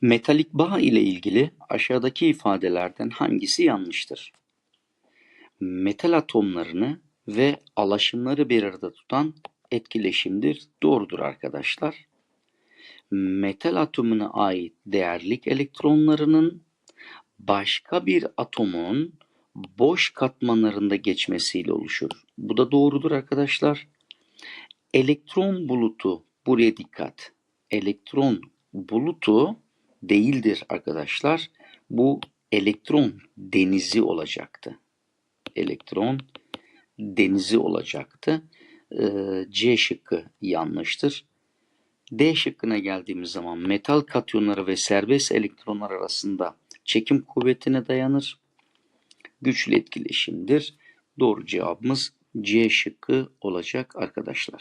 Metalik bağ ile ilgili aşağıdaki ifadelerden hangisi yanlıştır? Metal atomlarını ve alaşımları bir arada tutan etkileşimdir. Doğrudur arkadaşlar. Metal atomuna ait değerlik elektronlarının başka bir atomun boş katmanlarında geçmesiyle oluşur. Bu da doğrudur arkadaşlar. Elektron bulutu, buraya dikkat. Elektron bulutu değildir arkadaşlar. Bu elektron denizi olacaktı. Elektron denizi olacaktı. Ee, C şıkkı yanlıştır. D şıkkına geldiğimiz zaman metal katyonları ve serbest elektronlar arasında çekim kuvvetine dayanır. Güçlü etkileşimdir. Doğru cevabımız C şıkkı olacak arkadaşlar.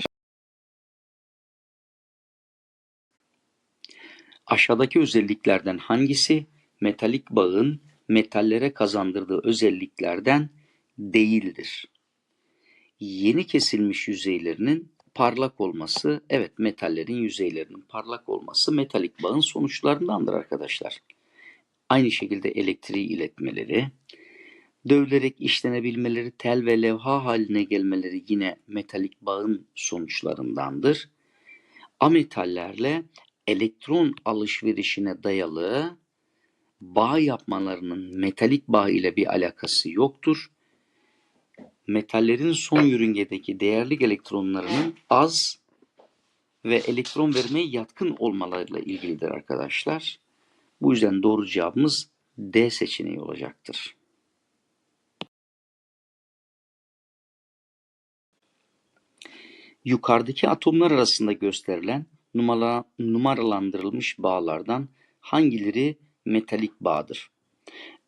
Aşağıdaki özelliklerden hangisi metalik bağın metallere kazandırdığı özelliklerden değildir? Yeni kesilmiş yüzeylerinin parlak olması, evet metallerin yüzeylerinin parlak olması metalik bağın sonuçlarındandır arkadaşlar. Aynı şekilde elektriği iletmeleri, dövülerek işlenebilmeleri, tel ve levha haline gelmeleri yine metalik bağın sonuçlarındandır. Ametallerle elektron alışverişine dayalı bağ yapmalarının metalik bağ ile bir alakası yoktur. Metallerin son yörüngedeki değerli elektronlarının az ve elektron vermeye yatkın olmalarıyla ilgilidir arkadaşlar. Bu yüzden doğru cevabımız D seçeneği olacaktır. Yukarıdaki atomlar arasında gösterilen numara, numaralandırılmış bağlardan hangileri metalik bağdır?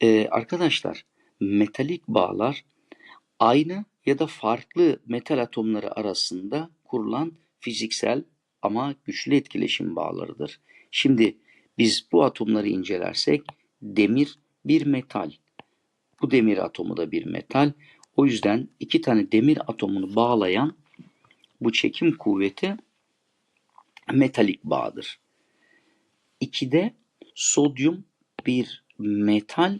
Ee, arkadaşlar metalik bağlar aynı ya da farklı metal atomları arasında kurulan fiziksel ama güçlü etkileşim bağlarıdır. Şimdi biz bu atomları incelersek demir bir metal. Bu demir atomu da bir metal. O yüzden iki tane demir atomunu bağlayan bu çekim kuvveti metalik bağdır. 2'de sodyum bir metal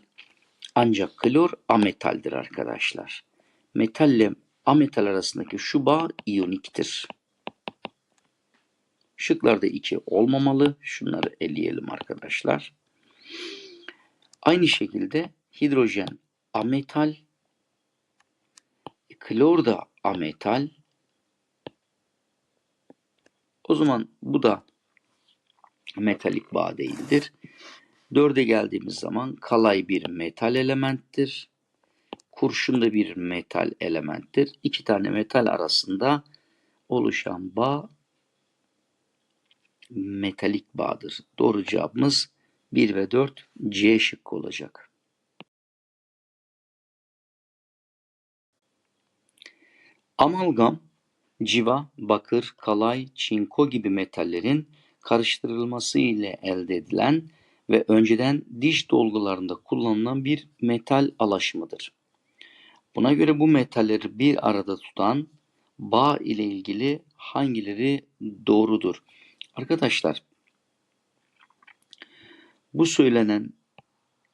ancak klor ametaldir arkadaşlar. Metalle ametal arasındaki şu bağ iyoniktir. Şıklarda 2 olmamalı. Şunları eleyelim arkadaşlar. Aynı şekilde hidrojen ametal, klor da ametal, o zaman bu da metalik bağ değildir. Dörde geldiğimiz zaman kalay bir metal elementtir. Kurşun da bir metal elementtir. İki tane metal arasında oluşan bağ metalik bağdır. Doğru cevabımız 1 ve 4 C şıkkı olacak. Amalgam civa, bakır, kalay, çinko gibi metallerin karıştırılması ile elde edilen ve önceden diş dolgularında kullanılan bir metal alaşımıdır. Buna göre bu metalleri bir arada tutan bağ ile ilgili hangileri doğrudur? Arkadaşlar bu söylenen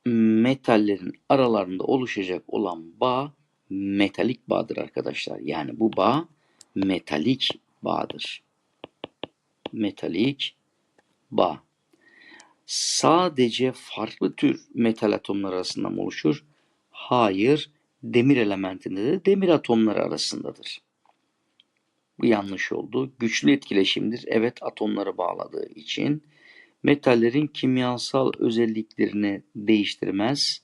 metallerin aralarında oluşacak olan bağ metalik bağdır arkadaşlar. Yani bu bağ metalik bağdır. Metalik bağ. Sadece farklı tür metal atomlar arasında mı oluşur? Hayır, demir elementinde de demir atomları arasındadır. Bu yanlış oldu. Güçlü etkileşimdir. Evet atomları bağladığı için. Metallerin kimyasal özelliklerini değiştirmez.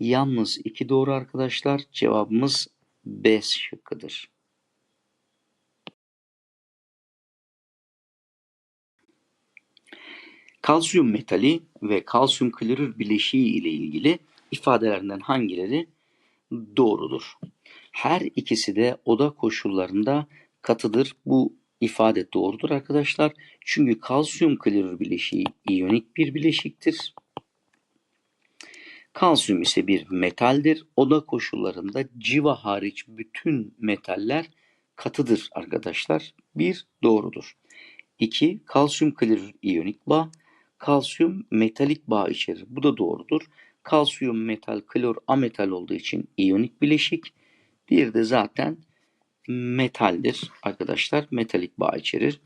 Yalnız iki doğru arkadaşlar. Cevabımız B şıkkıdır. Kalsiyum metali ve kalsiyum klorür bileşiği ile ilgili ifadelerinden hangileri doğrudur? Her ikisi de oda koşullarında katıdır. Bu ifade doğrudur arkadaşlar. Çünkü kalsiyum klorür bileşiği iyonik bir bileşiktir. Kalsiyum ise bir metaldir. Oda koşullarında civa hariç bütün metaller katıdır arkadaşlar. Bir doğrudur. 2. Kalsiyum klorür iyonik bağ Kalsiyum metalik bağ içerir. Bu da doğrudur. Kalsiyum metal, klor ametal olduğu için iyonik bileşik. Bir de zaten metaldir arkadaşlar. Metalik bağ içerir.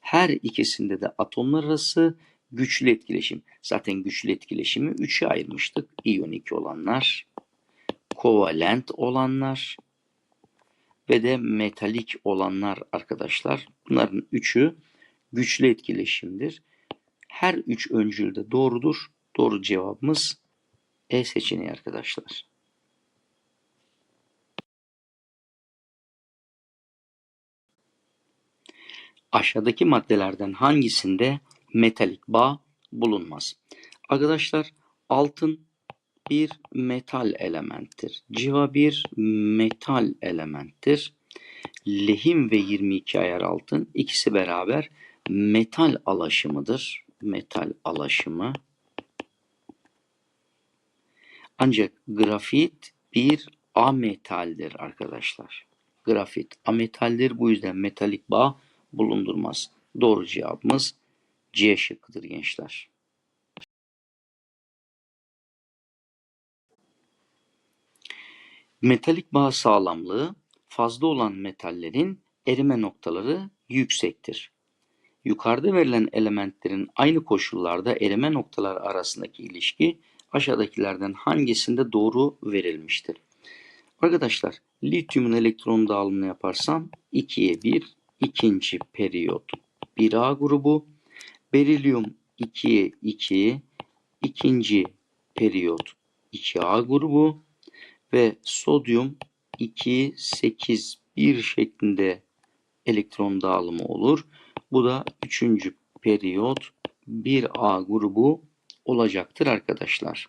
Her ikisinde de atomlar arası güçlü etkileşim. Zaten güçlü etkileşimi üçe ayırmıştık. İyonik olanlar, kovalent olanlar ve de metalik olanlar arkadaşlar. Bunların üçü güçlü etkileşimdir. Her üç öncül de doğrudur. Doğru cevabımız E seçeneği arkadaşlar. Aşağıdaki maddelerden hangisinde metalik bağ bulunmaz? Arkadaşlar altın bir metal elementtir. Civa bir metal elementtir. Lehim ve 22 ayar altın ikisi beraber metal alaşımıdır. Metal alaşımı. Ancak grafit bir ametaldir arkadaşlar. Grafit ametaldir bu yüzden metalik bağ bulundurmaz. Doğru cevabımız C şıkkıdır gençler. Metalik bağ sağlamlığı fazla olan metallerin erime noktaları yüksektir. Yukarıda verilen elementlerin aynı koşullarda erime noktalar arasındaki ilişki aşağıdakilerden hangisinde doğru verilmiştir? Arkadaşlar lityumun elektron dağılımını yaparsam 2'ye 1 ikinci periyot 1A grubu berilyum 2'ye 2 ikinci periyot 2A grubu ve sodyum 2 8 1 şeklinde elektron dağılımı olur. Bu da üçüncü periyot 1A grubu olacaktır arkadaşlar.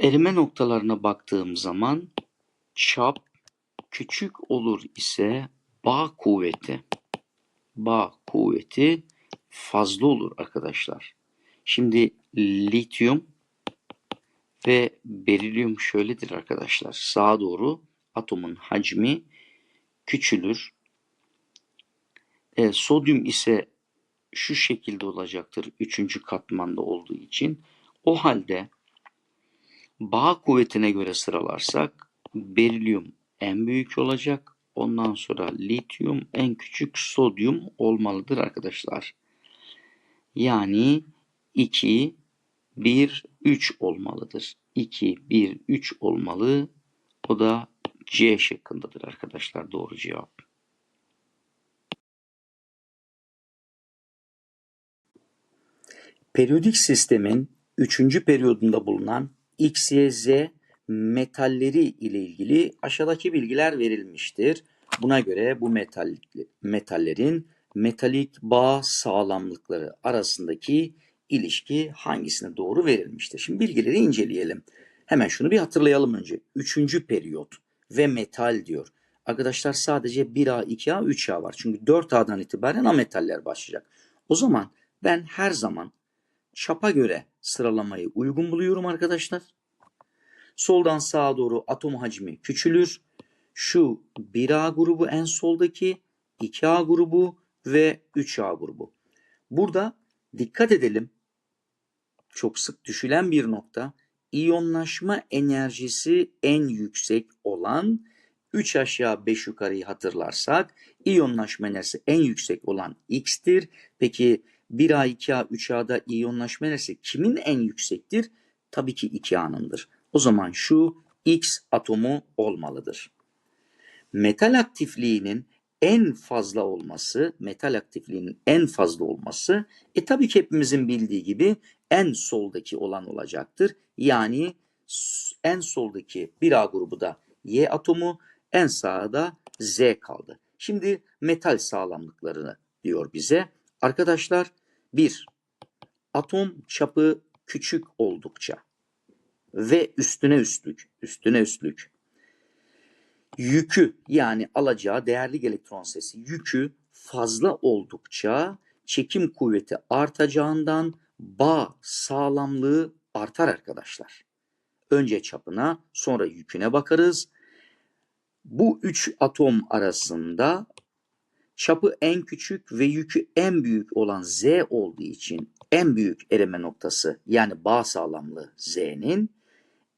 Erime noktalarına baktığım zaman çap küçük olur ise bağ kuvveti bağ kuvveti fazla olur arkadaşlar. Şimdi lityum ve berilyum şöyledir arkadaşlar. Sağa doğru atomun hacmi küçülür. E, sodyum ise şu şekilde olacaktır. Üçüncü katmanda olduğu için. O halde bağ kuvvetine göre sıralarsak berilyum en büyük olacak. Ondan sonra lityum en küçük sodyum olmalıdır arkadaşlar. Yani 2, 1, 3 olmalıdır. 2, 1, 3 olmalı. O da C şıkkındadır arkadaşlar doğru cevap. Periyodik sistemin 3. periyodunda bulunan X, Y, Z metalleri ile ilgili aşağıdaki bilgiler verilmiştir. Buna göre bu metal, metallerin metalik bağ sağlamlıkları arasındaki ilişki hangisine doğru verilmiştir? Şimdi bilgileri inceleyelim. Hemen şunu bir hatırlayalım önce. Üçüncü periyot ve metal diyor. Arkadaşlar sadece 1A, 2A, 3A var. Çünkü 4A'dan itibaren ametaller başlayacak. O zaman ben her zaman çapa göre sıralamayı uygun buluyorum arkadaşlar. Soldan sağa doğru atom hacmi küçülür. Şu 1A grubu en soldaki, 2A grubu ve 3A grubu. Burada dikkat edelim. Çok sık düşülen bir nokta. İyonlaşma enerjisi en yüksek olan 3 aşağı 5 yukarıyı hatırlarsak iyonlaşma enerjisi en yüksek olan X'tir. Peki 1A, 2A, 3A'da iyonlaşma enerjisi kimin en yüksektir? Tabii ki 2A'nındır. O zaman şu X atomu olmalıdır. Metal aktifliğinin en fazla olması, metal aktifliğinin en fazla olması, e tabii ki hepimizin bildiği gibi en soldaki olan olacaktır. Yani en soldaki 1A grubu da Y atomu, en sağda Z kaldı. Şimdi metal sağlamlıklarını diyor bize. Arkadaşlar bir Atom çapı küçük oldukça ve üstüne üstlük, üstüne üstlük yükü yani alacağı değerli elektron sesi yükü fazla oldukça çekim kuvveti artacağından bağ sağlamlığı artar arkadaşlar. Önce çapına sonra yüküne bakarız. Bu üç atom arasında çapı en küçük ve yükü en büyük olan Z olduğu için en büyük erime noktası yani bağ sağlamlığı Z'nin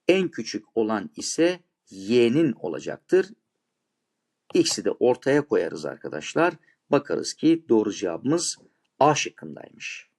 en küçük olan ise Y'nin olacaktır. X'i de ortaya koyarız arkadaşlar. Bakarız ki doğru cevabımız A şıkkındaymış.